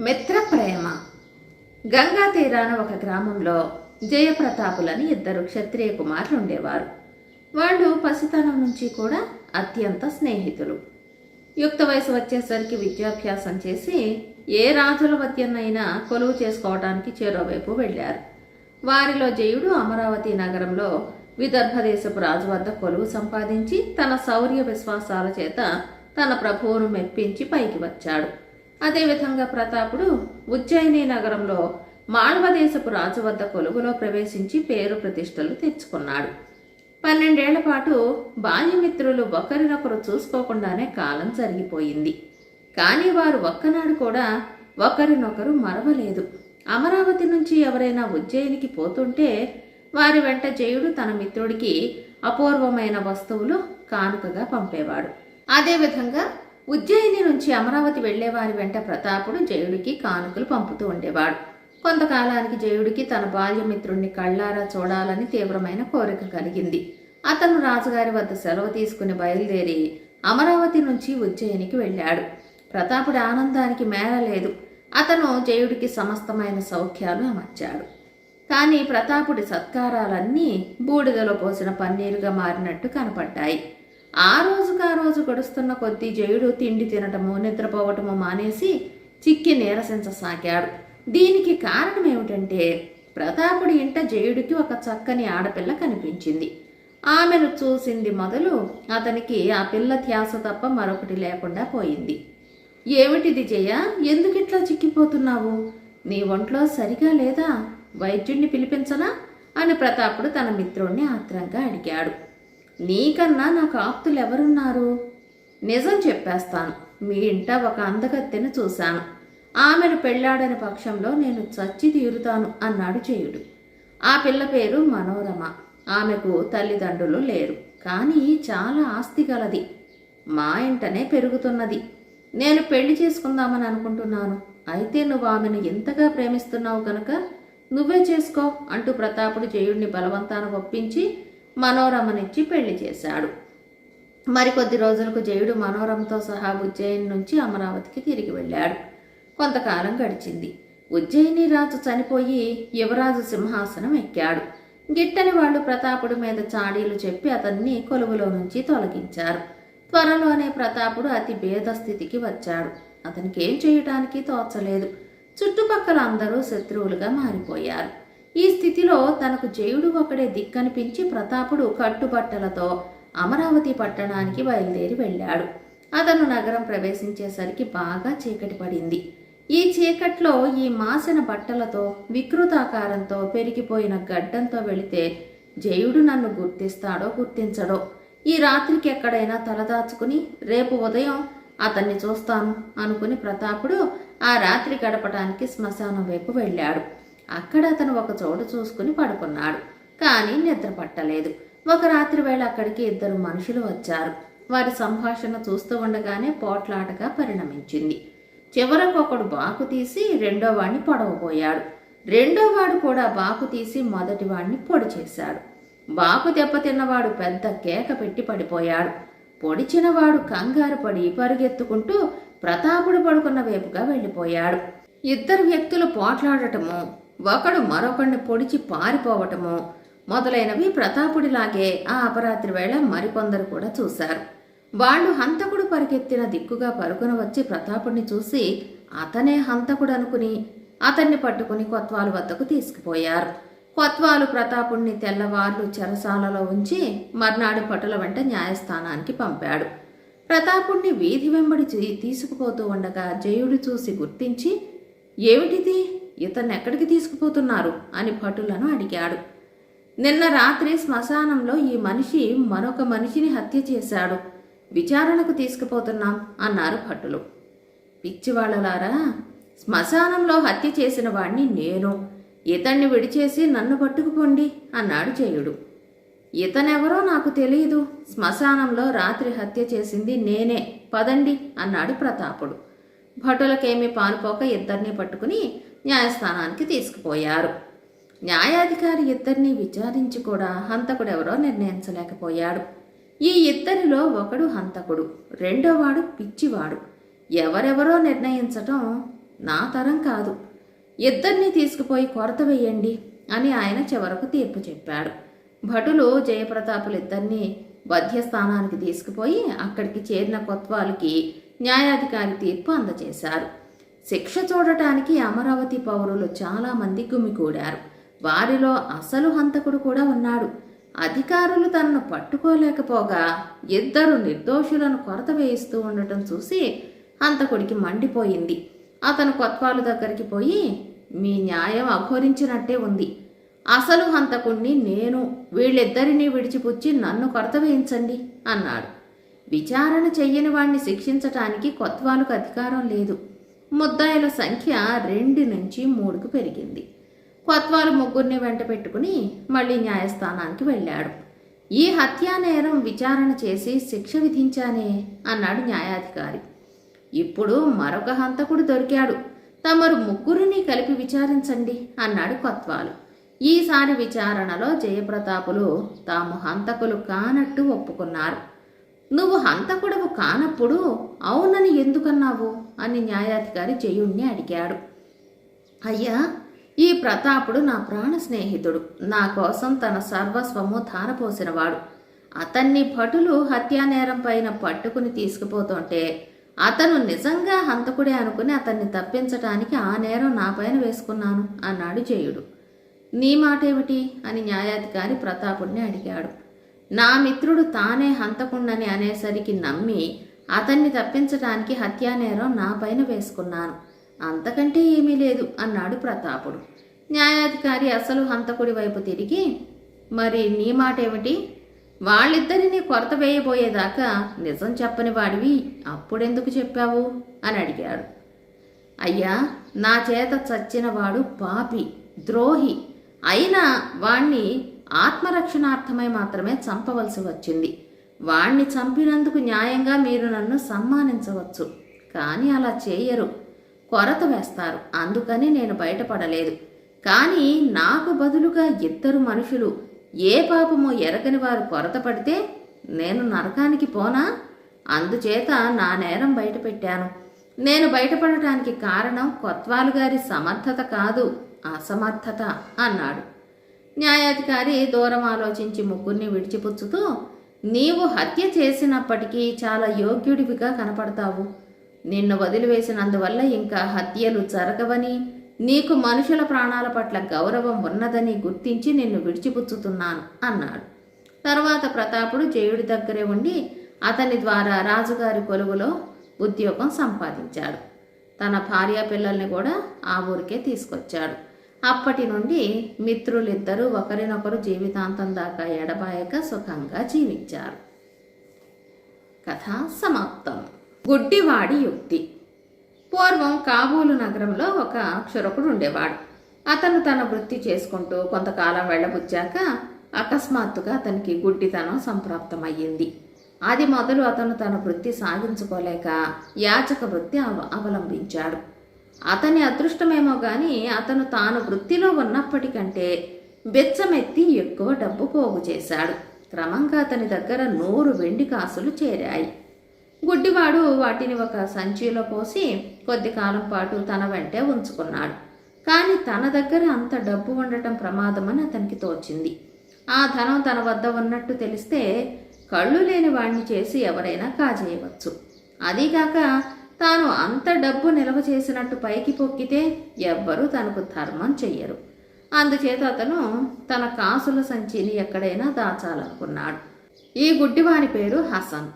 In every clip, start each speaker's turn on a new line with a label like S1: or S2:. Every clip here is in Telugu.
S1: మిత్ర ప్రేమ గంగా తీరాన ఒక గ్రామంలో జయప్రతాపులని ఇద్దరు క్షత్రియ కుమారులు ఉండేవారు. వాళ్ళు పసితనం నుంచి కూడా అత్యంత స్నేహితులు. యుక్త వయసు వచ్చేసరికి విద్యాభ్యాసం చేసి ఏ రాజుల వద్యనైనా కొలువు చేసుకోవడానికి చెరోవైపు వెళ్ళారు. వారిలో జయుడు అమరావతి నగరంలో విదర్భ దేశపు రాజు వద్ద కొలువు సంపాదించి తన శౌర్య విశ్వాసాల చేత తన ప్రభువును మెప్పించి పైకి వచ్చాడు. అదేవిధంగా ప్రతాపుడు ఉజ్జయిని నగరంలో మాళవదేశపు రాజు వద్ద కొలువులో ప్రవేశించి పేరు ప్రతిష్టలు తెచ్చుకున్నాడు. పన్నెండేళ్ళ పాటు బాల్యమిత్రులు ఒకరినొకరు చూసుకోకుండానే కాలం జరిగిపోయింది. కానీ వారు ఒక్కనాడు కూడా ఒకరినొకరు మరవలేదు. అమరావతి నుంచి ఎవరైనా ఉజ్జయినికి పోతుంటే వారి వెంట జయుడు తన మిత్రుడికి అపూర్వమైన వస్తువులు కానుకగా పంపేవాడు. అదేవిధంగా ఉజ్జయిని నుంచి అమరావతి వెళ్ళేవారి వెంట ప్రతాపుడు జయుడికి కానుకలు పంపుతూ ఉండేవాడు. కొంతకాలానికి జయుడికి తన బాల్యమిత్రుణ్ణి కళ్ళారా చూడాలని తీవ్రమైన కోరిక కలిగింది. అతను రాజుగారి వద్ద సెలవు తీసుకుని బయలుదేరి అమరావతి నుంచి ఉజ్జయినికి వెళ్ళాడు. ప్రతాపుడి ఆనందానికి మేరలేదు అతను జయుడికి సమస్తమైన సౌఖ్యాలు అమర్చాడు. కానీ ప్రతాపుడి సత్కారాలన్నీ బూడిదలో పోసిన పన్నీరుగా మారినట్టు కనపడ్డాయి. ఆ రోజుకు ఆ రోజు గడుస్తున్న కొద్దీ జయుడు తిండి తినటము నిద్రపోవటము మానేసి చిక్కి నీరసించసాగాడు దీనికి కారణం ఏమిటంటే ప్రతాపుడి ఇంట జయుడికి ఒక చక్కని ఆడపిల్ల కనిపించింది. ఆమెను చూసింది మొదలు అతనికి ఆ పిల్ల ధ్యాస తప్ప మరొకటి లేకుండా పోయింది. ఏమిటిది జయ? ఎందుకిట్లా చిక్కిపోతున్నావు? నీ ఒంట్లో సరిగా లేదా? వైద్యుణ్ణి పిలిపించనా? అని ప్రతాపుడు తన మిత్రుణ్ణి ఆత్రంగా అడిగాడు. నీకన్నా నాకు ఆప్తులు ఎవరున్నారు? నిజం చెప్పేస్తాను. మీ ఇంట ఒక అందగత్తెను చూశాను. ఆమెను పెళ్ళాడని పక్షంలో నేను చచ్చి తీరుతాను అన్నాడు చేయుడు. ఆ పిల్ల పేరు మనోరమ. ఆమెకు తల్లిదండ్రులు లేరు. కానీ చాలా ఆస్తి గలది. మా ఇంటనే పెరుగుతున్నది. నేను పెళ్ళి చేసుకుందామని అనుకుంటున్నాను. అయితే నువ్వు ఆమెను ఎంతగా ప్రేమిస్తున్నావు కనుక నువ్వే చేసుకో అంటూ ప్రతాపుడు జయుడిని బలవంతాన ఒప్పించి మనోరమనిచ్చి పెళ్ళి చేశాడు. మరికొద్ది రోజులకు జయుడు మనోరమతో సహా ఉజ్జయిని నుంచి అమరావతికి తిరిగి వెళ్ళాడు. కొంతకాలం గడిచింది. ఉజ్జయిని రాజు చనిపోయి యువరాజు సింహాసనం ఎక్కాడు. గిట్టని వాళ్ళు ప్రతాపుడి మీద చాడీలు చెప్పి అతన్ని కొలువులో నుంచి తొలగించారు. త్వరలోనే ప్రతాపుడు అతి భేద స్థితికి వచ్చాడు. అతనికి ఏం చేయటానికి తోచలేదు. చుట్టుపక్కల అందరూ శత్రువులుగా మారిపోయారు. ఈ స్థితిలో తనకు జయుడు ఒకడే దిక్కనిపించి ప్రతాపుడు కట్టుబట్టలతో అమరావతి పట్టణానికి బయలుదేరి వెళ్ళాడు. అతను నగరం ప్రవేశించేసరికి బాగా చీకటి పడింది. ఈ చీకట్లో ఈ మాసిన బట్టలతో వికృతాకారంతో పెరిగిపోయిన గడ్డంతో వెళితే జయుడు నన్ను గుర్తిస్తాడో గుర్తించడో? ఈ రాత్రికి ఎక్కడైనా తలదాచుకుని రేపు ఉదయం అతన్ని చూస్తాను అనుకుని ప్రతాపుడు ఆ రాత్రి గడపడానికి శ్మశానం వైపు వెళ్ళాడు. అక్కడ అతను ఒక చోటు చూసుకుని పడుకున్నాడు. కానీ నిద్ర పట్టలేదు. ఒక రాత్రి వేళ అక్కడికి ఇద్దరు మనుషులు వచ్చారు. వారి సంభాషణ చూస్తూ ఉండగానే పోట్లాటగా పరిణమించింది. చివరకు ఒకడు బాకు తీసి రెండో వాడిని పొడవబోయాడు. రెండో వాడు కూడా బాకు తీసి మొదటి వాడిని పొడి చేశాడు. బాకు దెబ్బతిన్నవాడు పెద్ద కేక పెట్టి పడిపోయాడు. పొడిచినవాడు కంగారు పడి పరుగెత్తుకుంటూ ప్రతాపుడు పడుకున్న వైపుగా వెళ్ళిపోయాడు. ఇద్దరు వ్యక్తులు పోట్లాడటము ఒకడు మరొకడిని పొడిచి పారిపోవటము మొదలైనవి ప్రతాపుడిలాగే ఆ అపరాత్రి వేళ మరికొందరు కూడా చూశారు. వాళ్ళు హంతకుడు పరిగెత్తిన దిక్కుగా పరుగున వచ్చి ప్రతాపుడిని చూసి అతనే హంతకుడు అనుకుని అతన్ని పట్టుకుని కొత్వాలు వద్దకు తీసుకుపోయారు. కొత్వాలు ప్రతాపుణ్ణి తెల్లవార్లు చెరసాలలో ఉంచి మర్నాడు పటుల వెంట న్యాయస్థానానికి పంపాడు. ప్రతాపుణ్ణి వీధి వెంబడి తీసుకుపోతూ ఉండగా జయుడు చూసి గుర్తించి ఏమిటిది? ఇతన్ని ఎక్కడికి తీసుకుపోతున్నారు? అని భటులను అడిగాడు. నిన్న రాత్రి శ్మశానంలో ఈ మనిషి మరొక మనిషిని హత్య చేశాడు. విచారణకు తీసుకుపోతున్నాం అన్నారు భటులు. పిచ్చివాళ్ళలారా శ్మశానంలో హత్య చేసిన వాణ్ణి నేను. ఇతన్ని విడిచేసి నన్ను పట్టుకుపోండి అన్నాడు జయుడు. ఇతనెవరో నాకు తెలియదు శ్మశానంలో రాత్రి హత్య చేసింది నేనే. పదండి అన్నాడు ప్రతాపుడు. భటులకేమీ పాలుపోక ఇద్దరిని పట్టుకుని న్యాయస్థానానికి తీసుకుపోయారు. న్యాయాధికారి ఇద్దరిని విచారించి కూడా హంతకుడెవరో నిర్ణయించలేకపోయాడు. ఈ ఇద్దరిలో ఒకడు హంతకుడు రెండోవాడు పిచ్చివాడు. ఎవరెవరో నిర్ణయించటం నా తరం కాదు. ఇద్దరిని తీసుకుపోయి కొరత వేయండి అని ఆయన చివరకు తీర్పు చెప్పాడు. భటులు జయప్రతాపులిద్దరినీ వధ్యస్థానానికి తీసుకుపోయి అక్కడికి చేరిన కొత్వాలకి న్యాయాధికారి తీర్పు అందజేశారు. శిక్ష చూడటానికి అమరావతి పౌరులు చాలామంది గుమికూడారు వారిలో అసలు హంతకుడు కూడా ఉన్నాడు. అధికారులు తనను పట్టుకోలేకపోగా ఇద్దరు నిర్దోషులను కొరత వేయిస్తూ ఉండటం చూసి హంతకుడికి మండిపోయింది. అతను కొత్వాలు దగ్గరికి పోయి మీ న్యాయం అఘోరించినట్టే ఉంది. అసలు హంతకుణ్ణి నేను వీళ్ళిద్దరినీ విడిచిపుచ్చి నన్ను కొరత వేయించండి అన్నాడు. విచారణ చెయ్యని వాణ్ణి శిక్షించటానికి కొత్వాలకు అధికారం లేదు. ముద్దాయిల సంఖ్య రెండు నుంచి మూడుకు పెరిగింది. కొత్వాలు ముగ్గురిని వెంట పెట్టుకుని మళ్ళీ న్యాయస్థానానికి వెళ్ళాడు. ఈ హత్యా నేరం విచారణ చేసి శిక్ష విధించానే అన్నాడు న్యాయాధికారి. ఇప్పుడు మరొక హంతకుడు దొరికాడు. తమరు ముగ్గురిని కలిపి విచారించండి అన్నాడు కొత్వాలు. ఈసారి విచారణలో జయప్రతాపులు తాము హంతకులు కానట్టు ఒప్పుకున్నారు. నువ్వు హంతకుడవు కానప్పుడు అవునని ఎందుకన్నావు? అని న్యాయాధికారి జయుణ్ణి అడిగాడు. అయ్యా ఈ ప్రతాపుడు నా ప్రాణ స్నేహితుడు. నా కోసం తన సర్వస్వము ధారపోసినవాడు. అతన్ని భటులు హత్యానేరం పైన పట్టుకుని తీసుకుపోతుంటే అతను నిజంగా హంతకుడే అనుకుని అతన్ని తప్పించటానికి ఆ నేరం నా పైన వేసుకున్నాను అన్నాడు జయుడు. నీ మాటేమిటి? అని న్యాయాధికారి ప్రతాపుడిని అడిగాడు. నా మిత్రుడు తానే హంతకుండని అనేసరికి నమ్మి అతన్ని తప్పించడానికి హత్యానేరం నా పైన వేసుకున్నాను. అంతకంటే ఏమీ లేదు అన్నాడు ప్రతాపుడు. న్యాయాధికారి అసలు హంతకుడి వైపు తిరిగి మరి నీ మాట ఏమిటి వాళ్ళిద్దరినీ కొరత వేయబోయేదాకా నిజం చెప్పని వాడివి అప్పుడెందుకు చెప్పావు? అని అడిగాడు. అయ్యా నా చేత చచ్చినవాడు పాపి ద్రోహి. అయినా వాణ్ణి ఆత్మరక్షణార్థమై మాత్రమే చంపవలసి వచ్చింది. వాణ్ణి చంపినందుకు న్యాయంగా మీరు నన్ను సమ్మానించవచ్చు కానీ అలా చేయరు. కొరత వేస్తారు. అందుకని నేను బయటపడలేదు. కానీ నాకు బదులుగా ఇద్దరు మనుషులు ఏ పాపమో ఎరగని వారు కొరత పడితే నేను నరకానికి పోనా? అందుచేత నా నేరం బయటపెట్టాను. నేను బయటపడటానికి కారణం కొత్వాలు గారి సమర్థత కాదు అసమర్థత అన్నాడు. న్యాయాధికారి దూరం ఆలోచించి ముగ్గురిని విడిచిపుచ్చుతూ నీవు హత్య చేసినప్పటికీ చాలా యోగ్యుడివిగా కనపడతావు. నిన్ను వదిలివేసినందువల్ల ఇంకా హత్యలు జరగవని నీకు మనుషుల ప్రాణాల పట్ల గౌరవం ఉన్నదని గుర్తించి నిన్ను విడిచిపుచ్చుతున్నాను అన్నాడు. తర్వాత ప్రతాపుడు జయుడి దగ్గరే ఉండి అతని ద్వారా రాజుగారి కొలువులో ఉద్యోగం సంపాదించాడు. తన భార్య పిల్లల్ని కూడా ఆ ఊరికే తీసుకొచ్చాడు. అప్పటి నుండి మిత్రులిద్దరూ ఒకరినొకరు జీవితాంతం దాకా ఎడబాయక సుఖంగా జీవించారు. కథ సమాప్తం. గుడ్డివాడి యుక్తి. పూర్వం కాబూలు నగరంలో ఒక క్షురకుడు ఉండేవాడు. అతను తన వృత్తి చేసుకుంటూ కొంతకాలం వెళ్ళబుచ్చాక అకస్మాత్తుగా అతనికి గుడ్డితనం సంప్రాప్తమయ్యింది. అది మొదలు అతను తన వృత్తి సాగించుకోలేక యాచక వృత్తి అవ- అవలంబించాడు. అతని అదృష్టమేమో కానీ అతను తాను వృత్తిలో ఉన్నప్పటికంటే బెచ్చమెత్తి ఎక్కువ డబ్బు పోగు చేశాడు. క్రమంగా అతని దగ్గర నూరు వెండి కాసులు చేరాయి. గుడ్డివాడు వాటిని ఒక సంచిలో పోసి కొద్ది కాలం పాటు తన వెంటే ఉంచుకున్నాడు. కానీ తన దగ్గర అంత డబ్బు ఉండటం ప్రమాదమని అతనికి తోచింది. ఆ ధనం తన వద్ద ఉన్నట్టు తెలిస్తే కళ్ళు లేని వాణ్ణి చేసి ఎవరైనా కాజేయవచ్చు. అదీగాక తాను అంత డబ్బు నిల్వ చేసినట్టు పైకి పొక్కితే ఎవ్వరూ తనకు ధర్మం చెయ్యరు. అందుచేత అతను తన కాసుల సంచిని ఎక్కడైనా దాచాలనుకున్నాడు. ఈ గుడ్డివాని పేరు హసన్.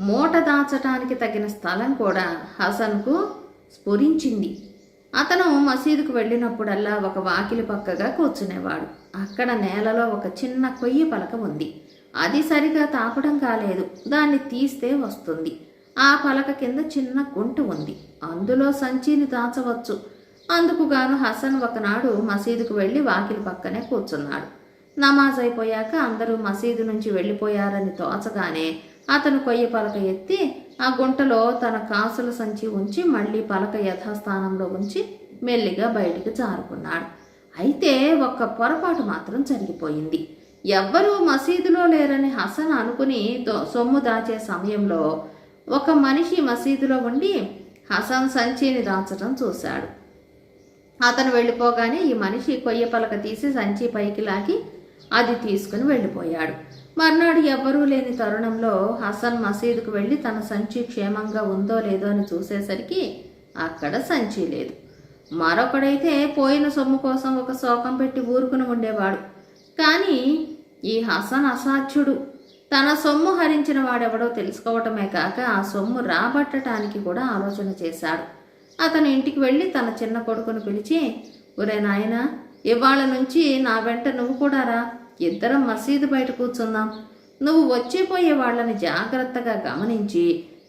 S1: మూట దాచటానికి తగిన స్థలం కూడా హసన్కు స్ఫురించింది. అతను మసీదుకు వెళ్ళినప్పుడల్లా ఒక వాకిలి పక్కగా కూర్చునేవాడు. అక్కడ నేలలో ఒక చిన్న కొయ్యి పలక ఉంది అది సరిగా తాపడం కాలేదు. దాన్ని తీస్తే వస్తుంది. ఆ పలక కింద చిన్న గుంట ఉంది. అందులో సంచిని దాచవచ్చు. అందుకుగాను హసన్ ఒకనాడు మసీదుకు వెళ్ళి వాకిలి పక్కనే కూర్చున్నాడు. నమాజ్ అయిపోయాక అందరూ మసీదు నుంచి వెళ్ళిపోయారని తోచగానే అతను కొయ్య పలక ఎత్తి ఆ గుంటలో తన కాసుల సంచి ఉంచి మళ్ళీ పలక యథాస్థానంలో ఉంచి మెల్లిగా బయటికి జారుకున్నాడు. అయితే ఒక్క పొరపాటు మాత్రం జరిగిపోయింది. ఎవ్వరూ మసీదులో లేరని హసన్ అనుకుని సొమ్ము దాచే సమయంలో ఒక మనిషి మసీదులో ఉండి హసన్ సంచిని దాచడం చూశాడు. అతను వెళ్ళిపోగానే ఈ మనిషి కొయ్య పలక తీసి సంచి పైకి లాగి అది తీసుకుని వెళ్ళిపోయాడు. మర్నాడు ఎవ్వరూ లేని తరుణంలో హసన్ మసీదుకు వెళ్ళి తన సంచి క్షేమంగా ఉందో లేదో అని చూసేసరికి అక్కడ సంచి లేదు. మరొకడైతే పోయిన సొమ్ము కోసం ఒక శోకం పెట్టి ఊరుకుని ఉండేవాడు. కానీ ఈ హసన్ అసాధ్యుడు. తన సొమ్ము హరించిన వాడెవడో తెలుసుకోవటమే కాక ఆ సొమ్ము రాబట్టడానికి కూడా ఆలోచన చేశాడు. అతను ఇంటికి వెళ్ళి తన చిన్న కొడుకును పిలిచి ఒరే నాయనా ఇవాళ నుంచి నా వెంట నువ్వు కూడా రా. ఇద్దరం మసీదు బయట కూర్చుందాం. నువ్వు వచ్చిపోయే వాళ్ళని జాగ్రత్తగా గమనించి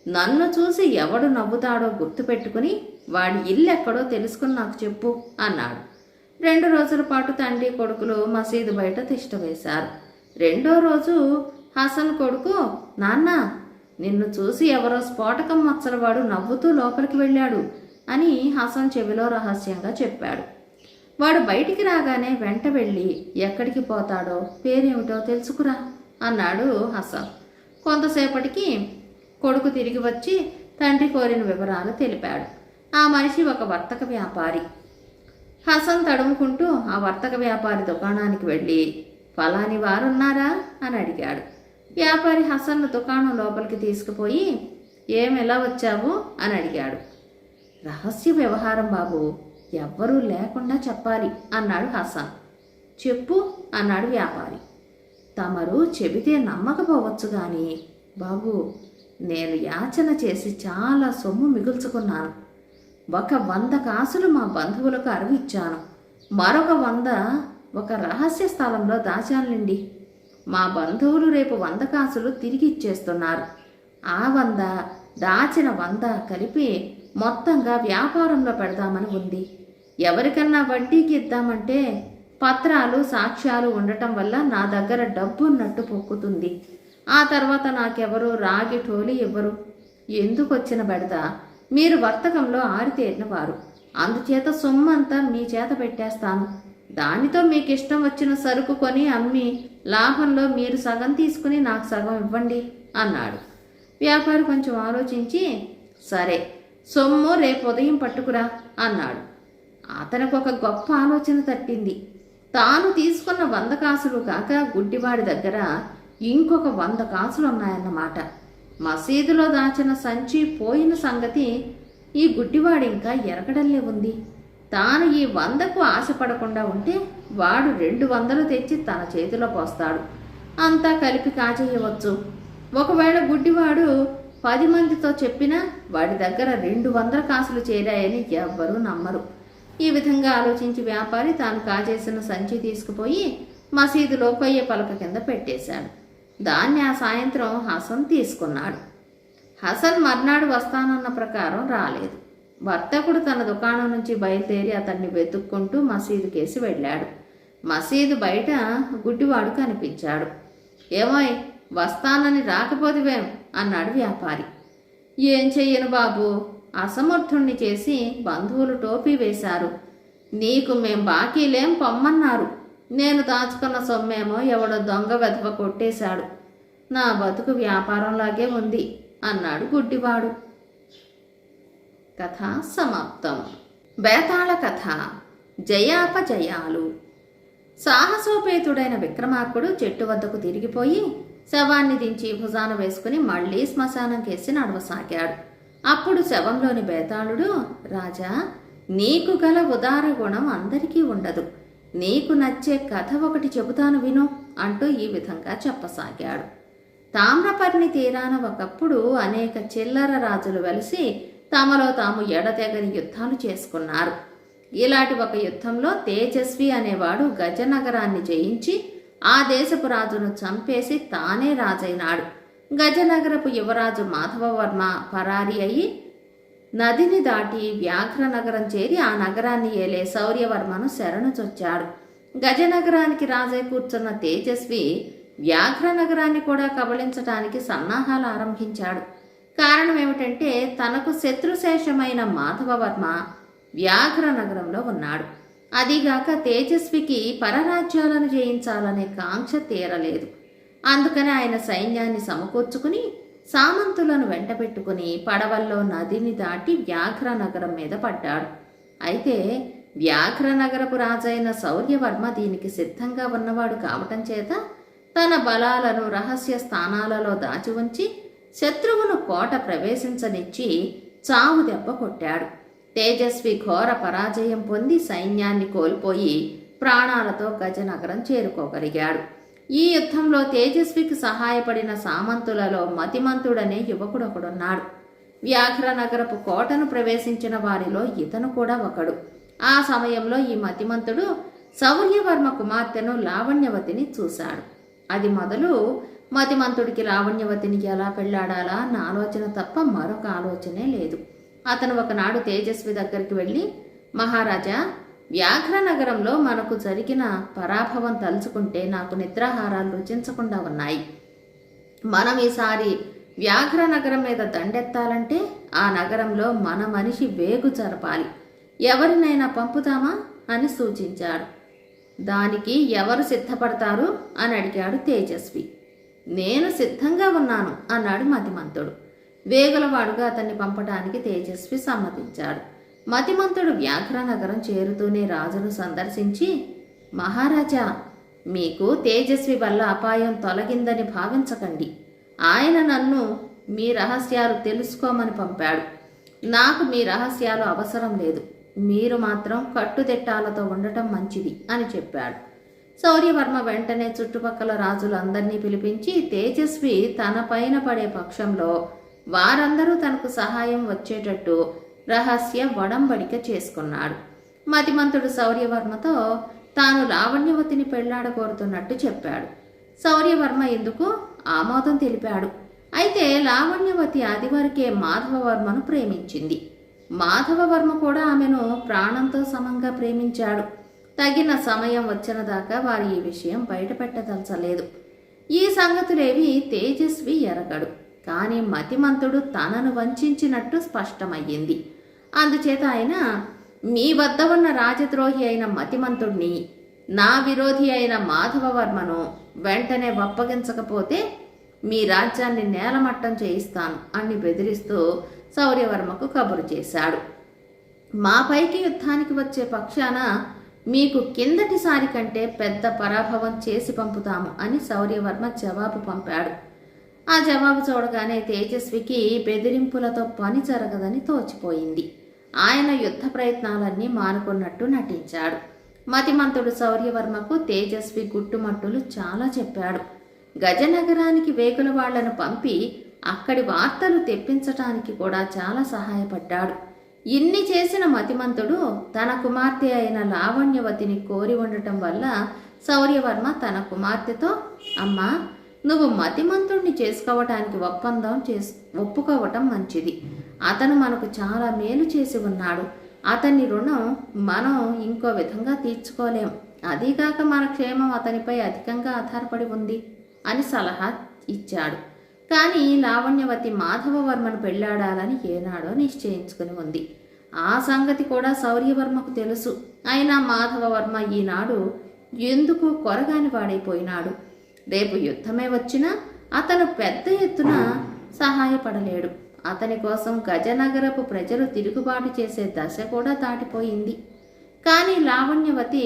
S1: నన్ను చూసి ఎవడు నవ్వుతాడో గుర్తుపెట్టుకుని వాడి ఇల్లు ఎక్కడో తెలుసుకుని నాకు చెప్పు అన్నాడు. రెండు రోజుల పాటు తండ్రి కొడుకులు మసీదు బయట తిష్టవేశారు రెండో రోజు హసన్ కొడుకు నాన్న నిన్ను చూసి ఎవరో స్ఫోటకం మచ్చలవాడు నవ్వుతూ లోపలికి వెళ్ళాడు అని హసన్ చెవిలో రహస్యంగా చెప్పాడు. వాడు బయటికి రాగానే వెంట వెళ్ళి ఎక్కడికి పోతాడో పేరేమిటో తెలుసుకురా అన్నాడు హసన్. కొంతసేపటికి కొడుకు తిరిగి వచ్చి తండ్రి కోరిన వివరాలు తెలిపాడు. ఆ మనిషి ఒక వర్తక వ్యాపారి. హసన్ తడుముకుంటూ ఆ వర్తక వ్యాపారి దుకాణానికి వెళ్ళి ఫలాని వారున్నారా? అని అడిగాడు. వ్యాపారి హసన్ను దుకాణం లోపలికి తీసుకుపోయి ఏం ఎలా వచ్చావు? అని అడిగాడు. రహస్య వ్యవహారం బాబు ఎవ్వరూ లేకుండా చెప్పాలి అన్నాడు హసన్. చెప్పు అన్నాడు వ్యాపారి. తమరు చెబితే నమ్మకపోవచ్చు కానీ బాబు నేను యాచన చేసి చాలా సొమ్ము మిగుల్చుకున్నాను. ఒక వంద కాసులు మా బంధువులకు అరవిచ్చాను మరొక వంద ఒక రహస్య స్థలంలో దాచాలండి మా బంధువులు రేపు వంద కాసులు తిరిగి ఇచ్చేస్తున్నారు. ఆ వంద దాచిన వంద కలిపి మొత్తంగా వ్యాపారంలో పెడదామని ఉంది. ఎవరికన్నా వడ్డీకి ఇద్దామంటే పత్రాలు సాక్ష్యాలు ఉండటం వల్ల నా దగ్గర డబ్బు ఉన్నట్టు పొక్కుతుంది. ఆ తర్వాత నాకెవరు రాగి టోలి ఇవ్వరు. ఎందుకు వచ్చిన బెడద మీరు వర్తకంలో ఆరితేరిన వారు. అందుచేత సొమ్మంతా మీ చేత పెట్టేస్తాను. దానితో మీకు ఇష్టం వచ్చిన సరుకు కొని అమ్మి లాభంలో మీరు సగం తీసుకుని నాకు సగం ఇవ్వండి అన్నాడు. వ్యాపారి కొంచెం ఆలోచించి సరే సొమ్ము రేపు ఉదయం పట్టుకురా అన్నాడు. అతనికి ఒక గొప్ప ఆలోచన తట్టింది. తాను తీసుకున్న వంద కాసులు కాక గుడ్డివాడి దగ్గర ఇంకొక వంద కాసులు ఉన్నాయన్నమాట మసీదులో దాచిన సంచి పోయిన సంగతి ఈ గుడ్డివాడు ఇంకా ఎరగడల్లే ఉంది. తాను ఈ వందకు ఆశపడకుండా ఉంటే వాడు రెండు వందలు తెచ్చి తన చేతిలో పోస్తాడు అంతా కలిపి కాచేయవచ్చు ఒకవేళ గుడ్డివాడు పది మందితో చెప్పినా వాడి దగ్గర రెండు వందల కాసులు చేరాయని ఎవ్వరూ నమ్మరు. ఈ విధంగా ఆలోచించి వ్యాపారి తాను కాజేసిన సంచి తీసుకుపోయి మసీదు లోకయ్య పలక కింద పెట్టేశాడు. దాన్ని ఆ సాయంత్రం హసన్ తీసుకున్నాడు. హసన్ మర్నాడు వస్తానన్న ప్రకారం రాలేదు. వర్తకుడు తన దుకాణం నుంచి బయలుదేరి అతన్ని వెతుక్కుంటూ మసీదుకేసి వెళ్ళాడు. మసీదు బయట గుడ్డివాడు కనిపించాడు. ఏమోయ్ వస్తానని రాకపోదివేం అన్నాడు వ్యాపారి. ఏం చెయ్యను బాబు? అసమర్థుణ్ణి చేసి బంధువులు టోపీ వేశారు. నీకు మేం బాకీలేం పొమ్మన్నారు. నేను దాచుకున్న సొమ్మేమో ఎవడో దొంగ వెధవ కొట్టేశాడు. నా బతుకు వ్యాపారంలాగే ఉంది అన్నాడు గుడ్డివాడు. కథ సమాప్తం. బేతాళ కథ జయాపజయాలు. సాహసోపేతుడైన విక్రమార్కుడు చెట్టు వద్దకు తిరిగిపోయి శవాన్ని దించి భుజాన వేసుకుని మళ్ళీ శ్మశానం కేసి నడవసాగాడు. అప్పుడు శవంలోని బేతాళుడు రాజా నీకు గల ఉదార గుణం అందరికీ ఉండదు. నీకు నచ్చే కథ ఒకటి చెబుతాను విను అంటూ ఈ విధంగా చెప్పసాగాడు. తామ్రపర్ణి తీరాన ఒకప్పుడు అనేక చిల్లర రాజులు వెలిసి తమలో తాము ఎడతెగని యుద్ధాలు చేసుకున్నారు. ఇలాంటి ఒక యుద్ధంలో తేజస్వి అనేవాడు గజనగరాన్ని జయించి ఆ దేశపు రాజును చంపేసి తానే రాజైనాడు. గజనగరపు యువరాజు మాధవవర్మ పరారి అయి నదిని దాటి వ్యాఘ్ర నగరం చేరి ఆ నగరాన్ని ఏలే శౌర్యవర్మను శరణు చొచ్చాడు. గజనగరానికి రాజై కూర్చున్న తేజస్వి వ్యాఘ్ర నగరాన్ని కూడా కబళించటానికి సన్నాహాలు ఆరంభించాడు. కారణం ఏమిటంటే తనకు శత్రుశేషమైన మాధవవర్మ వ్యాఘ్ర నగరంలో ఉన్నాడు. అదిగాక తేజస్వికి పరరాజ్యాలను జయించాలనే కాంక్ష తీరలేదు. అందుకని ఆయన సైన్యాన్ని సమకూర్చుకుని సామంతులను వెంటబెట్టుకుని పడవల్లో నదిని దాటి వ్యాఘ్ర నగరం మీద పడ్డాడు. అయితే వ్యాఘ్ర నగరపు రాజైన శౌర్యవర్మ దీనికి సిద్ధంగా ఉన్నవాడు కావటం చేత తన బలాలను రహస్య స్థానాలలో దాచి ఉంచి శత్రువును కోట ప్రవేశించనిచ్చి చావు దెబ్బ కొట్టాడు. తేజస్వి ఘోర పరాజయం పొంది సైన్యాన్ని కోల్పోయి ప్రాణాలతో గజనగరం చేరుకోగలిగాడు. ఈ యుద్ధంలో తేజస్వికి సహాయపడిన సామంతులలో మతిమంతుడనే యువకుడొకడున్నాడు వ్యాఘ్ర నగరపు కోటను ప్రవేశించిన వారిలో ఇతను కూడా ఒకడు. ఆ సమయంలో ఈ మతిమంతుడు సౌర్యవర్మ కుమార్తెను లావణ్యవతిని చూశాడు. అది మొదలు మతిమంతుడికి లావణ్యవతినికి ఎలా పెళ్ళాడాలా అన్న ఆలోచన తప్ప మరొక ఆలోచనే లేదు. అతను ఒకనాడు తేజస్వి దగ్గరికి వెళ్ళి మహారాజా వ్యాఘ్ర నగరంలో మనకు జరిగిన పరాభవం తలుచుకుంటే నాకు నిద్రాహారాలు రుచించకుండా ఉన్నాయి. మనం ఈసారి వ్యాఘ్ర నగరం మీద దండెత్తాలంటే ఆ నగరంలో మన మనిషి వేగు జరపాలి. ఎవరినైనా పంపుతామా? అని సూచించాడు. దానికి ఎవరు సిద్ధపడతారు? అని అడిగాడు తేజస్వి. నేను సిద్ధంగా ఉన్నాను అన్నాడు మతిమంతుడు. వేగులవాడుగా అతన్ని పంపడానికి తేజస్వి సమ్మతించాడు. మతిమంతుడు వ్యాఘ్ర నగరం చేరుతూనే రాజును సందర్శించి మహారాజా మీకు తేజస్వి వల్ల అపాయం తొలగిందని భావించకండి. ఆయన నన్ను మీ రహస్యాలు తెలుసుకోమని పంపాడు. నాకు మీ రహస్యాలు అవసరం లేదు. మీరు మాత్రం కట్టుదిట్టాలతో ఉండటం మంచిది అని చెప్పాడు. శౌర్యవర్మ వెంటనే చుట్టుపక్కల రాజులందరినీ పిలిపించి తేజస్వి తన పైన పడే పక్షంలో వారందరూ తనకు సహాయం వచ్చేటట్టు రహస్య వడంబడిక చేసుకున్నాడు. మతిమంతుడు శౌర్యవర్మతో తాను లావణ్యవతిని పెళ్ళాడగోరుతున్నట్టు చెప్పాడు. శౌర్యవర్మ ఇందుకు ఆమోదం తెలిపాడు. అయితే లావణ్యవతి ఆదివరకే మాధవవర్మను ప్రేమించింది. మాధవవర్మ కూడా ఆమెను ప్రాణంతో సమంగా ప్రేమించాడు. తగిన సమయం వచ్చిన దాకా వారు ఈ విషయం బయటపెట్టదలచలేదు. ఈ సంగతులేవి తేజస్వి ఎరగడు. కానీ మతిమంతుడు తనను వంచినట్టు స్పష్టమయ్యింది. అందుచేత ఆయన మీ వద్ద ఉన్న రాజద్రోహి అయిన మతిమంతుణ్ణి నా విరోధి అయిన మాధవవర్మను వెంటనే ఒప్పగించకపోతే మీ రాజ్యాన్ని నేలమట్టం చేయిస్తాను అని బెదిరిస్తూ శౌర్యవర్మకు కబురు చేశాడు. మా పైకి యుద్ధానికి వచ్చే పక్షాన మీకు కిందటిసారి కంటే పెద్ద పరాభవం చేసి పంపుతాము అని శౌర్యవర్మ జవాబు పంపాడు. ఆ జవాబు చూడగానే తేజస్వికి బెదిరింపులతో పని జరగదని తోచిపోయింది. ఆయన యుద్ధ ప్రయత్నాలన్నీ మానుకున్నట్టు నటించాడు. మతిమంతుడు శౌర్యవర్మకు తేజస్వి గుట్టుమట్టులు చాలా చెప్పాడు. గజనగరానికి వేగుల వాళ్ళను పంపి అక్కడి వార్తలు తెప్పించటానికి కూడా చాలా సహాయపడ్డాడు. ఇన్ని చేసిన మతిమంతుడు తన కుమార్తె అయిన లావణ్యవతిని కోరి ఉండటం వల్ల శౌర్యవర్మ తన కుమార్తెతో అమ్మా నువ్వు మతిమంతుడిని చేసుకోవటానికి ఒప్పందం చేసు ఒప్పుకోవటం మంచిది. అతను మనకు చాలా మేలు చేసి ఉన్నాడు. అతని రుణం మనం ఇంకో విధంగా తీర్చుకోలేం. అదీగాక మన క్షేమం అతనిపై అధికంగా ఆధారపడి ఉంది అని సలహా ఇచ్చాడు. కానీ లావణ్యవతి మాధవవర్మను పెళ్ళాడాలని ఏనాడో నిశ్చయించుకుని ఉంది. ఆ సంగతి కూడా శౌర్యవర్మకు తెలుసు. అయినా మాధవవర్మ ఈనాడు ఎందుకు కొరగాని వాడైపోయినాడు? రేపు యుద్ధమే వచ్చినా అతను పెద్ద ఎత్తున సహాయపడలేడు. అతని కోసం గజనగరపు ప్రజలు తిరుగుబాటు చేసే దశ కూడా దాటిపోయింది. కానీ లావణ్యవతి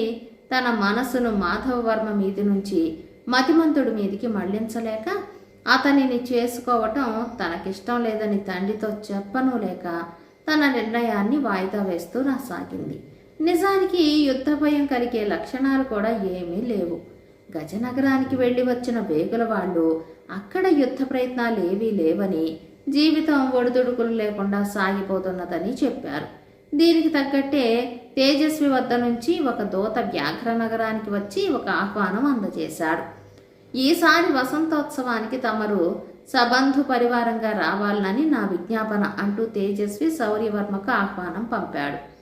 S1: తన మనసును మాధవవర్మ మీది నుంచి మతిమంతుడి మీదికి మళ్ళించలేక అతనిని చేసుకోవటం తనకిష్టం లేదని తండ్రితో చెప్పను లేక తన నిర్ణయాన్ని వాయిదా వేస్తూ రాసాగింది. నిజానికి యుద్ధ భయం కలిగే లక్షణాలు కూడా ఏమీ లేవు. గజనగరానికి వెళ్ళి వచ్చిన వేగుల వాళ్ళు అక్కడ యుద్ధ ప్రయత్నాలు ఏవీ లేవని జీవితం ఒడిదుడుకులు లేకుండా సాగిపోతున్నదని చెప్పారు. దీనికి తగ్గట్టే తేజస్వి వద్ద నుంచి ఒక దూత వ్యాఘ్ర నగరానికి వచ్చి ఒక ఆహ్వానం అందజేశాడు. ఈసారి వసంతోత్సవానికి తమరు సబంధు పరివారంగా రావాలని నా విజ్ఞాపన అంటూ తేజస్వి శౌర్యవర్మకు ఆహ్వానం పంపాడు.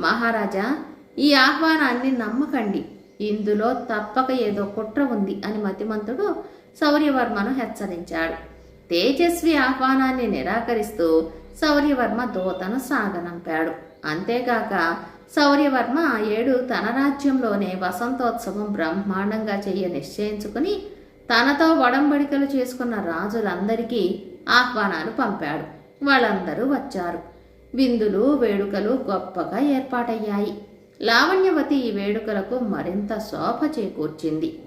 S1: మహారాజా ఈ ఆహ్వానాన్ని నమ్మకండి. ఇందులో తప్పక ఏదో కుట్ర ఉంది అని మతిమంతుడు శౌర్యవర్మను హెచ్చరించాడు. తేజస్వి ఆహ్వానాన్ని నిరాకరిస్తూ శౌర్యవర్మ దూతను సాగనంపాడు. అంతేకాక శౌర్యవర్మ ఆ ఏడు తన రాజ్యంలోనే వసంతోత్సవం బ్రహ్మాండంగా చెయ్య నిశ్చయించుకుని తనతో వడంబడికలు చేసుకున్న రాజులందరికీ ఆహ్వానాలు పంపాడు. వాళ్ళందరూ వచ్చారు. విందులు వేడుకలు గొప్పగా ఏర్పాటయ్యాయి. లావణ్యవతి ఈ వేడుకలకు మరింత శోభ చేకూర్చింది.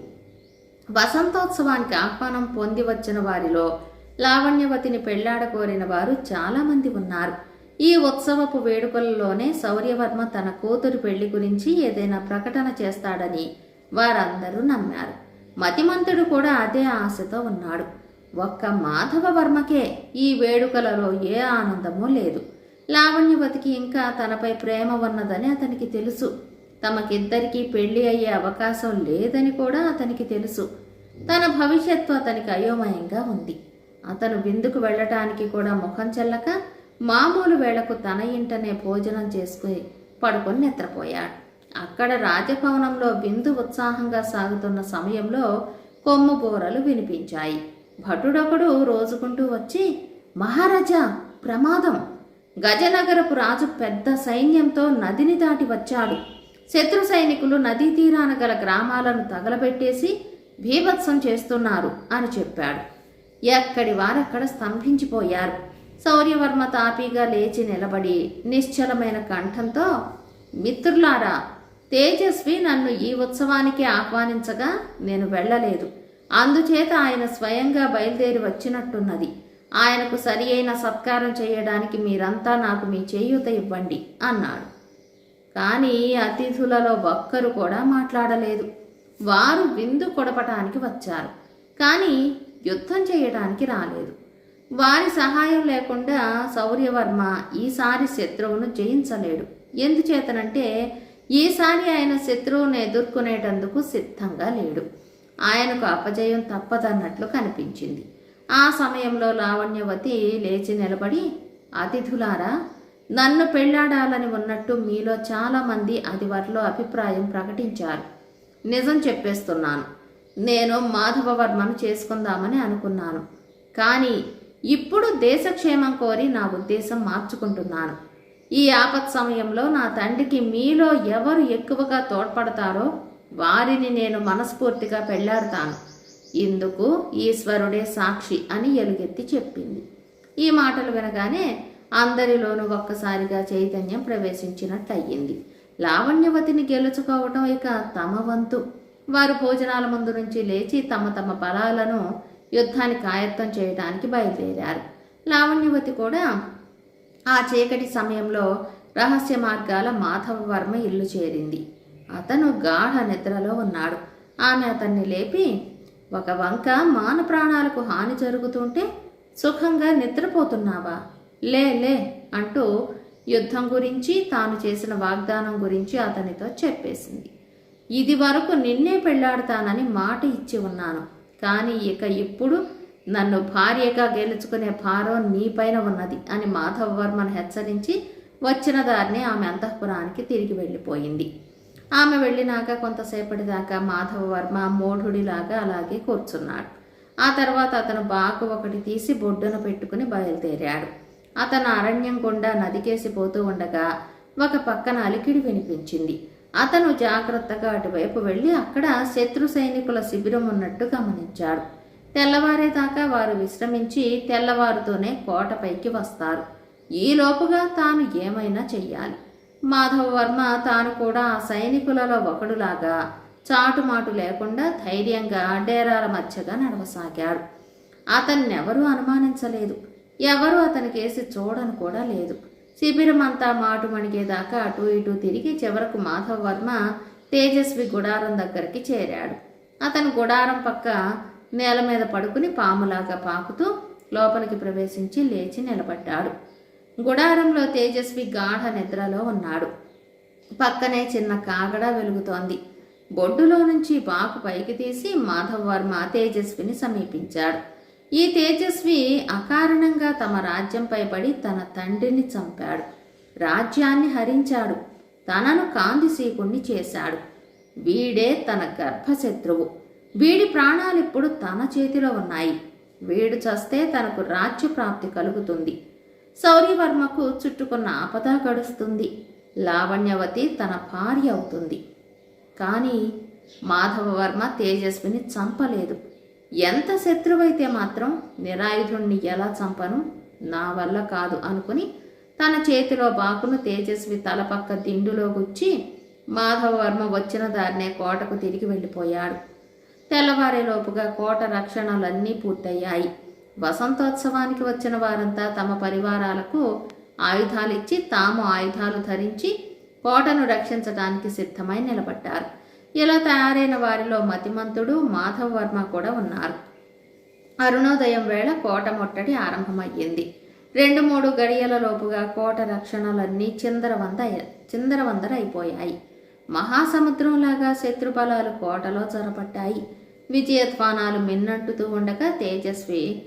S1: వసంతోత్సవానికి ఆహ్వానం పొంది వచ్చిన వారిలో లావణ్యవతిని పెళ్ళాడ కోరిన వారు చాలామంది ఉన్నారు. ఈ ఉత్సవపు వేడుకలలోనే శౌర్యవర్మ తన కూతురు పెళ్ళి గురించి ఏదైనా ప్రకటన చేస్తాడని వారందరూ నమ్మారు. మతిమంతుడు కూడా అదే ఆశతో ఉన్నాడు. ఒక్క మాధవవర్మకే ఈ వేడుకలలో ఏ ఆనందమూ లేదు. లావణ్యవతికి ఇంకా తనపై ప్రేమ ఉన్నదని అతనికి తెలుసు. తమకిద్దరికీ పెళ్ళి అయ్యే అవకాశం లేదని కూడా అతనికి తెలుసు. తన భవిష్యత్తు అతనికి అయోమయంగా ఉంది. అతను విందుకు వెళ్ళటానికి కూడా ముఖం చెల్లక మామూలు వేళకు తన ఇంటనే భోజనం చేసుకుని పడుకొని నిద్రపోయాడు. అక్కడ రాజభవనంలో విందు ఉత్సాహంగా సాగుతున్న సమయంలో కొమ్ము బోరలు వినిపించాయి. భటుడొకడు రోజుకుంటూ వచ్చి మహారాజా ప్రమాదం. గజనగరపు రాజు పెద్ద సైన్యంతో నదిని దాటి వచ్చాడు. శత్రు సైనికులు నదీ తీరాన గల గ్రామాలను తగలబెట్టేసి భీభత్సం చేస్తున్నారు అని చెప్పాడు. ఎక్కడి వారక్కడ స్తంభించిపోయారు. శౌర్యవర్మ తాపీగా లేచి నిలబడి నిశ్చలమైన కంఠంతో మిత్రులారా తేజస్వి నన్ను ఈ ఉత్సవానికి ఆహ్వానించగా నేను వెళ్ళలేదు. అందుచేత ఆయన స్వయంగా బయలుదేరి వచ్చినట్టున్నది. ఆయనకు సరి అయిన సత్కారం చేయడానికి మీరంతా నాకు మీ చేయూత ఇవ్వండి అన్నాడు. కానీ అతిథులలో ఒక్కరు కూడా మాట్లాడలేదు. వారు విందు కొడపటానికి వచ్చారు. కానీ యుద్ధం చేయడానికి రాలేదు. వారి సహాయం లేకుండా శౌర్యవర్మ ఈసారి శత్రువును జయించలేడు. ఎందుచేతనంటే ఈసారి ఆయన శత్రువును ఎదుర్కొనేటందుకు సిద్ధంగా లేడు. ఆయనకు అపజయం తప్పదన్నట్లు కనిపించింది. ఆ సమయంలో లావణ్యవతి లేచి నిలబడి అతిథులారా నన్ను పెళ్ళాడాలని ఉన్నట్టు మీలో చాలామంది అది వారిలో అభిప్రాయం ప్రకటించారు. నిజం చెప్పేస్తున్నాను. నేను మాధవవర్మను చేసుకుందామని అనుకున్నాను. కానీ ఇప్పుడు దేశక్షేమం కోరి నా ఉద్దేశం మార్చుకుంటున్నాను. ఈ ఆపత్ సమయంలో నా తండ్రికి మీలో ఎవరు ఎక్కువగా తోడ్పడతారో వారిని నేను మనస్ఫూర్తిగా పెళ్ళాడతాను. ఇందుకు ఈశ్వరుడే సాక్షి అని ఎలుగెత్తి చెప్పింది. ఈ మాటలు వినగానే అందరిలోనూ ఒక్కసారిగా చైతన్యం ప్రవేశించినట్టయింది. లావణ్యవతిని గెలుచుకోవటం ఇక తమ వంతు. వారు భోజనాల ముందు నుంచి లేచి తమ తమ బలాలను యుద్ధానికి ఆయత్తం చేయడానికి బయలుదేరారు. లావణ్యవతి కూడా ఆ చీకటి సమయంలో రహస్య మార్గాల మాధవవర్మ ఇల్లు చేరింది. అతను గాఢ నిద్రలో ఉన్నాడు. ఆమె అతన్ని లేపి ఒక వంక మాన ప్రాణాలకు హాని జరుగుతుంటే సుఖంగా నిద్రపోతున్నావా? లే లే అంటూ యుద్ధం గురించి తాను చేసిన వాగ్దానం గురించి అతనితో చెప్పేసింది. ఇది వరకు నిన్నే పెళ్ళాడతానని మాట ఇచ్చి ఉన్నాను. కానీ ఇక ఇప్పుడు నన్ను భార్యగా గెలుచుకునే భారం నీపైన ఉన్నది అని మాధవవర్మను హెచ్చరించి వచ్చిన దారిని ఆమె అంతఃపురానికి తిరిగి వెళ్ళిపోయింది. ఆమె వెళ్ళినాక కొంతసేపటి దాకా మాధవవర్మ మూఢుడిలాగా అలాగే కూర్చున్నాడు. ఆ తర్వాత అతను బాకు ఒకటి తీసి బొడ్డున పెట్టుకుని బయలుదేరాడు. అతను అరణ్యం గుండా నదికేసి పోతూ ఉండగా ఒక పక్కన అలికిడి వినిపించింది. అతను జాగ్రత్తగా అటువైపు వెళ్ళి అక్కడ శత్రు సైనికుల శిబిరం ఉన్నట్టు గమనించాడు. తెల్లవారేదాకా వారు విశ్రమించి తెల్లవారుతోనే కోటపైకి వస్తారు. ఈలోపుగా తాను ఏమైనా చెయ్యాలి. మాధవవర్మ తాను కూడా ఆ సైనికులలో ఒకడులాగా చాటుమాటు లేకుండా ధైర్యంగా డేరాల మధ్యగా నడవసాగాడు. అతన్నెవరూ అనుమానించలేదు. ఎవరు అతనికేసి చూడను కూడా లేదు. శిబిరం అంతా మాటు మణిగేదాకా అటు ఇటు తిరిగి చివరకు మాధవ్ వర్మ తేజస్వి గుడారం దగ్గరికి చేరాడు. అతను గుడారం పక్క నేల మీద పడుకుని పాములాగా పాకుతూ లోపలికి ప్రవేశించి లేచి నిలబడ్డాడు. గుడారంలో తేజస్వి గాఢ నిద్రలో ఉన్నాడు. పక్కనే చిన్న కాగడ వెలుగుతోంది. బొడ్డులో నుంచి బాకు పైకి తీసి మాధవ్ వర్మ తేజస్విని సమీపించాడు. ఈ తేజస్వి అకారణంగా తమ రాజ్యంపై పడి తన తండ్రిని చంపాడు. రాజ్యాన్ని హరించాడు. తనను కాంతిశీకుణ్ణి చేశాడు. వీడే తన గర్భశత్రువు. వీడి ప్రాణాలు ఇప్పుడు తన చేతిలో ఉన్నాయి. వీడు చస్తే తనకు రాజ్య ప్రాప్తి కలుగుతుంది. శౌర్యవర్మకు చుట్టుకున్న ఆపద గడుస్తుంది. లావణ్యవతి తన భార్య అవుతుంది. కానీ మాధవవర్మ తేజస్విని చంపలేదు. ఎంత శత్రువైతే మాత్రం నిరాయుధుణ్ణి ఎలా చంపను? నా వల్ల కాదు అనుకుని తన చేతిలో బాకును తేజస్వి తలపక్క దిండులో గుచ్చి మాధవవర్మ వచ్చిన దారినే కోటకు తిరిగి వెళ్ళిపోయాడు. తెల్లవారేలోపుగా కోట రక్షణలన్నీ పూర్తయ్యాయి. వసంతోత్సవానికి వచ్చిన వారంతా తమ పరివారాలకు ఆయుధాలిచ్చి తాము ఆయుధాలు ధరించి కోటను రక్షించడానికి సిద్ధమై నిలబడ్డారు. ఇలా తయారైన వారిలో మతిమంతుడు మాధవ్ వర్మ కూడా ఉన్నారు. అరుణోదయం వేళ కోట ముట్టడి ఆరంభమయ్యింది. రెండు మూడు గడియల లోపుగా కోట రక్షణలన్నీ చిందరవంద చిందరవందరైపోయాయి. మహాసముద్రంలాగా శత్రుబలాలు కోటలో చొరపట్టాయి. విజయధ్వానాలు మిన్నంటుతూ ఉండగా తేజస్వి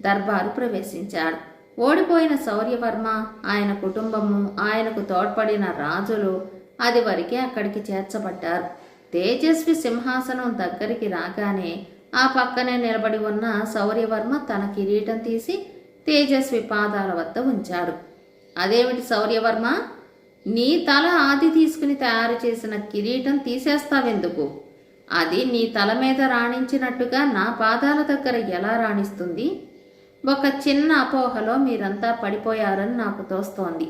S1: దర్బారు ప్రవేశించాడు. ఓడిపోయిన శౌర్యవర్మ ఆయన కుటుంబము ఆయనకు తోడ్పడిన రాజులు అది వరకే అక్కడికి చేర్చబడ్డారు. తేజస్వి సింహాసనం దగ్గరికి రాగానే ఆ పక్కనే నిలబడి ఉన్న శౌర్యవర్మ తన కిరీటం తీసి తేజస్వి పాదాల వద్ద ఉంచాడు. అదేమిటి శౌర్యవర్మ నీ తల ఆది తీసుకుని తయారు చేసిన కిరీటం తీసేస్తావెందుకు? అది నీ తల మీద రాణించినట్టుగా నా పాదాల దగ్గర ఎలా రాణిస్తుంది? ఒక చిన్న అపోహలో మీరంతా పడిపోయారని నాకు తోస్తోంది.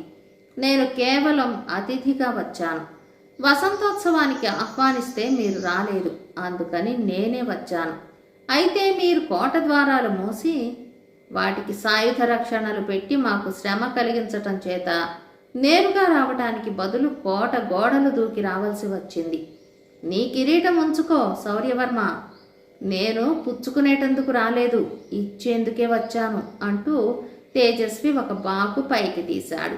S1: నేను కేవలం అతిథిగా వచ్చాను. వసంతోత్సవానికి ఆహ్వానిస్తే మీరు రాలేదు. అందుకని నేనే వచ్చాను. అయితే మీరు కోట ద్వారాలు మూసి వాటికి సాయుధ రక్షణలు పెట్టి మాకు శ్రమ కలిగించటం చేత నేరుగా రావటానికి బదులు కోట గోడలు దూకి రావాల్సి వచ్చింది. నీ కిరీటం ఉంచుకో శౌర్యవర్మ. నేను పుచ్చుకునేటందుకు రాలేదు. ఇచ్చేందుకే వచ్చాను అంటూ తేజస్వి ఒక బాకు పైకి తీశాడు.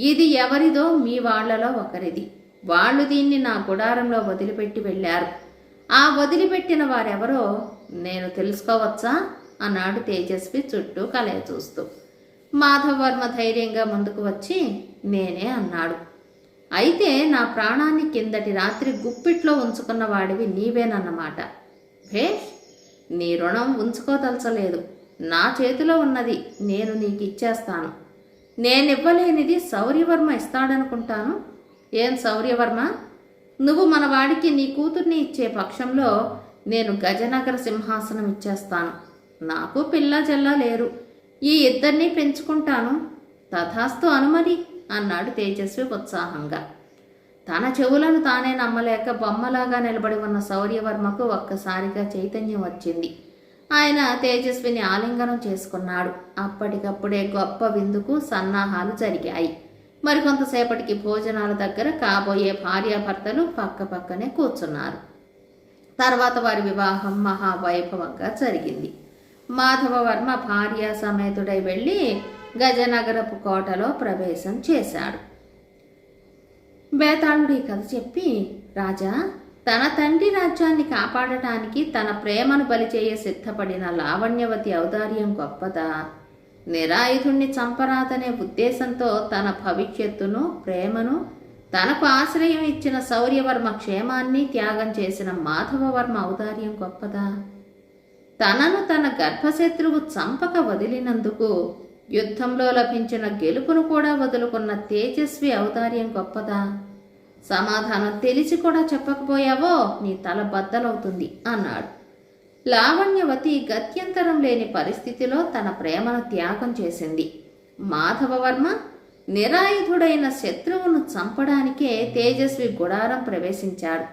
S1: ఇది ఎవరిదో మీ వాళ్ళలో ఒకరిది. వాళ్ళు దీన్ని నా గుడారంలో వదిలిపెట్టి వెళ్ళారు. ఆ వదిలిపెట్టిన వారెవరో నేను తెలుసుకోవచ్చా? అన్నాడు తేజస్వి చుట్టూ కలయ చూస్తూ. మాధవర్మ ధైర్యంగా ముందుకు వచ్చి నేనే అన్నాడు. అయితే నా ప్రాణాన్ని కిందటి రాత్రి గుప్పిట్లో ఉంచుకున్న వాడివి నీవేనన్నమాట. భేష్ నీ రుణం ఉంచుకోదలచలేదు. నా చేతిలో ఉన్నది నేను నీకు ఇచ్చేస్తాను నేనివ్వలేనిది శౌర్యవర్మ ఇస్తాడనుకుంటాను. ఏం శౌర్యవర్మ నువ్వు మన వాడికి నీ కూతుర్ని ఇచ్చే పక్షంలో నేను గజనగర సింహాసనం ఇచ్చేస్తాను. నాకు పిల్ల జల్ల లేరు. ఈ ఇద్దరినీ పెంచుకుంటాను. తథాస్తు అనుమతి అన్నాడు తేజస్వి ఉత్సాహంగా. తన చెవులను తానే నమ్మలేక బొమ్మలాగా నిలబడి ఉన్న శౌర్యవర్మకు ఒక్కసారిగా చైతన్యం వచ్చింది. ఆయన తేజస్విని ఆలింగనం చేసుకున్నాడు. అప్పటికప్పుడే గొప్ప విందుకు సన్నాహాలు జరిగాయి. మరికొంతసేపటికి భోజనాల దగ్గర కాబోయే భార్యాభర్తలు పక్క పక్కనే కూర్చున్నారు. తర్వాత వారి వివాహం మహావైభవంగా జరిగింది. మాధవవర్మ భార్య సమేతుడై వెళ్ళి గజనగరపు కోటలో ప్రవేశం చేశాడు. బేతాళుడు ఈ కథ చెప్పి రాజా తన తండ్రి రాజ్యాన్ని కాపాడటానికి తన ప్రేమను బలిచేయ సిద్ధపడిన లావణ్యవతి ఔదార్యం గొప్పదా? నిరాయుధుణ్ణి చంపరాదనే ఉద్దేశంతో తన భవిష్యత్తును ప్రేమను తనకు ఆశ్రయం ఇచ్చిన శౌర్యవర్మ క్షేమాన్ని త్యాగం చేసిన మాధవవర్మ ఔదార్యం గొప్పదా? తనను తన గర్భశత్రువు చంపక వదిలినందుకు యుద్ధంలో లభించిన గెలుపును కూడా వదులుకున్న తేజస్వి ఔదార్యం గొప్పదా? సమాధానం తెలిసి కూడా చెప్పకపోయావో నీ తల బద్దలవుతుంది అన్నాడు. లావణ్యవతి గత్యంతరం లేని పరిస్థితిలో తన ప్రేమను త్యాగం చేసింది. మాధవవర్మ నిరాయుధుడైన శత్రువును చంపడానికే తేజస్వి గుడారం ప్రవేశించాడు.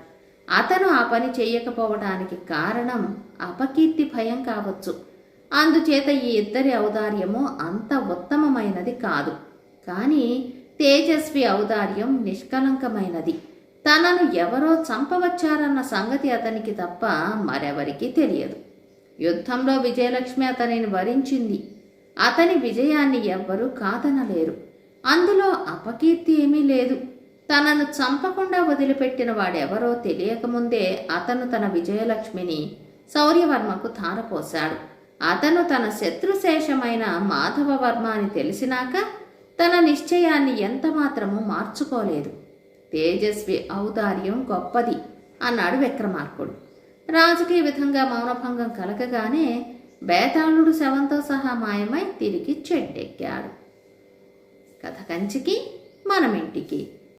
S1: అతను ఆ పని చేయకపోవడానికి కారణం అపకీర్తి భయం కావచ్చు. అందుచేత ఈ ఇద్దరి ఔదార్యము అంత ఉత్తమమైనది కాదు. కానీ తేజస్వి ఔదార్యం నిష్కలంకమైనది తనను ఎవరో చంపవచ్చారన్న సంగతి అతనికి తప్ప మరెవరికీ తెలియదు. యుద్ధంలో విజయలక్ష్మి అతనిని వరించింది. అతని విజయాన్ని ఎవ్వరూ కాదనలేరు. అందులో అపకీర్తి ఏమీ లేదు. తనను చంపకుండా వదిలిపెట్టిన వాడెవరో తెలియకముందే అతను తన విజయలక్ష్మిని శౌర్యవర్మకు ధారపోశాడు. అతను తన శత్రుశేషమైన మాధవవర్మ అని తెలిసినాక తన నిశ్చయాన్ని ఎంతమాత్రమూ మార్చుకోలేదు. తేజస్వి ఔదార్యం గొప్పది అన్నాడు విక్రమార్కుడు. రాజుకి విధంగా మౌనభంగం కలగగానే బేతాళుడు శవంతో సహా మాయమై తిరిగి చెడ్డెక్కాడు. కథ కంచికి మనమింటికి.